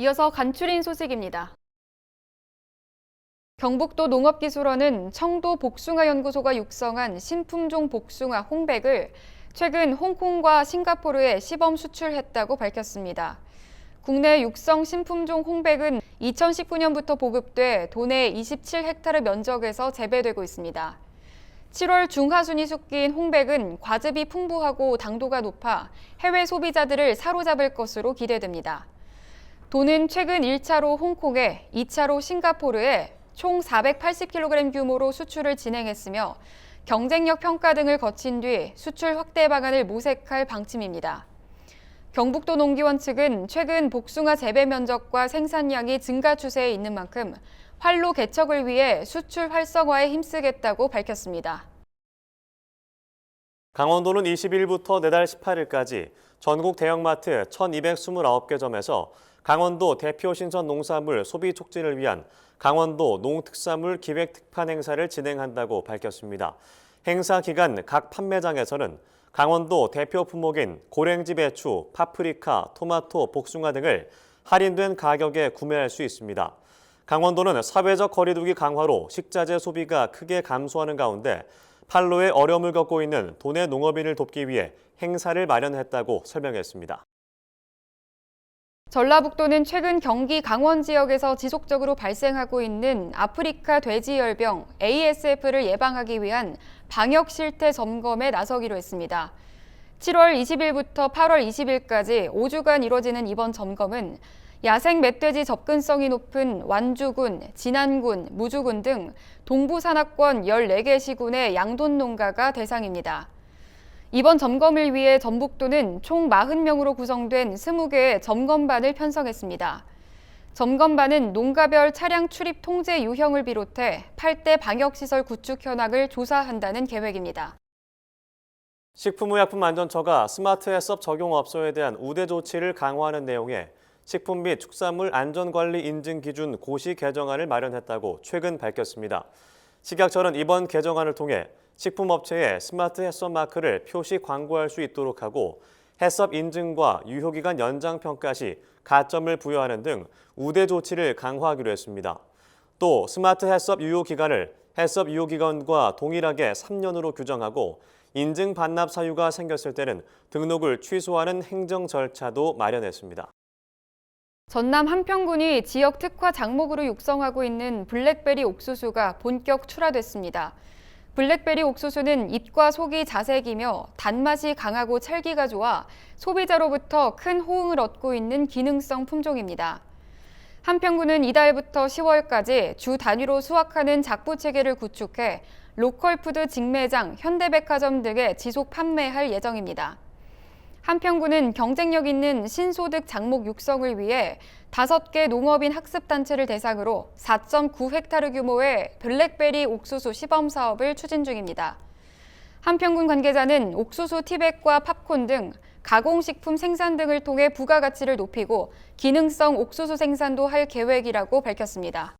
이어서 간추린 소식입니다. 경북도 농업기술원은 청도 복숭아연구소가 육성한 신품종 복숭아 홍백을 최근 홍콩과 싱가포르에 시범 수출했다고 밝혔습니다. 국내 육성 신품종 홍백은 2019년부터 보급돼 도내 27헥타르 면적에서 재배되고 있습니다. 7월 중하순이 숫긴 홍백은 과즙이 풍부하고 당도가 높아 해외 소비자들을 사로잡을 것으로 기대됩니다. 도는 최근 1차로 홍콩에, 2차로 싱가포르에 총 480kg 규모로 수출을 진행했으며 경쟁력 평가 등을 거친 뒤 수출 확대 방안을 모색할 방침입니다. 경북도 농기원 측은 최근 복숭아 재배 면적과 생산량이 증가 추세에 있는 만큼 활로 개척을 위해 수출 활성화에 힘쓰겠다고 밝혔습니다. 강원도는 20일부터 내달 18일까지 전국 대형마트 1,229개 점에서 강원도 대표 신선 농산물 소비 촉진을 위한 강원도 농특산물 기획 특판 행사를 진행한다고 밝혔습니다. 행사 기간 각 판매장에서는 강원도 대표 품목인 고랭지 배추, 파프리카, 토마토, 복숭아 등을 할인된 가격에 구매할 수 있습니다. 강원도는 사회적 거리두기 강화로 식자재 소비가 크게 감소하는 가운데 판로에 어려움을 겪고 있는 도내 농업인을 돕기 위해 행사를 마련했다고 설명했습니다. 전라북도는 최근 경기 강원 지역에서 지속적으로 발생하고 있는 아프리카 돼지열병 ASF를 예방하기 위한 방역 실태 점검에 나서기로 했습니다. 7월 20일부터 8월 20일까지 5주간 이뤄지는 이번 점검은 야생 멧돼지 접근성이 높은 완주군, 진안군, 무주군 등 동부 산악권 14개 시군의 양돈 농가가 대상입니다. 이번 점검을 위해 전북도는 총 40명으로 구성된 20개의 점검반을 편성했습니다. 점검반은 농가별 차량 출입 통제 유형을 비롯해 8대 방역시설 구축 현황을 조사한다는 계획입니다. 식품의약품안전처가 스마트 해썹 적용 업소에 대한 우대 조치를 강화하는 내용의 식품 및 축산물 안전관리 인증 기준 고시 개정안을 마련했다고 최근 밝혔습니다. 식약처는 이번 개정안을 통해 식품업체에 스마트 해썹 마크를 표시 광고할 수 있도록 하고 해썹 인증과 유효기간 연장 평가 시 가점을 부여하는 등 우대 조치를 강화하기로 했습니다. 또 스마트 해썹 유효 기간을 해썹 유효 기간과 동일하게 3년으로 규정하고 인증 반납 사유가 생겼을 때는 등록을 취소하는 행정 절차도 마련했습니다. 전남 한평군이 지역 특화 작목으로 육성하고 있는 블랙베리 옥수수가 본격 출하됐습니다. 블랙베리 옥수수는 잎과 속이 자색이며 단맛이 강하고 찰기가 좋아 소비자로부터 큰 호응을 얻고 있는 기능성 품종입니다. 한평군은 이달부터 10월까지 주 단위로 수확하는 작부 체계를 구축해 로컬푸드 직매장, 현대백화점 등에 지속 판매할 예정입니다. 한평군은 경쟁력 있는 신소득 작목 육성을 위해 5개 농업인 학습단체를 대상으로 4.9헥타르 규모의 블랙베리 옥수수 시범 사업을 추진 중입니다. 한평군 관계자는 옥수수 티백과 팝콘 등 가공식품 생산 등을 통해 부가가치를 높이고 기능성 옥수수 생산도 할 계획이라고 밝혔습니다.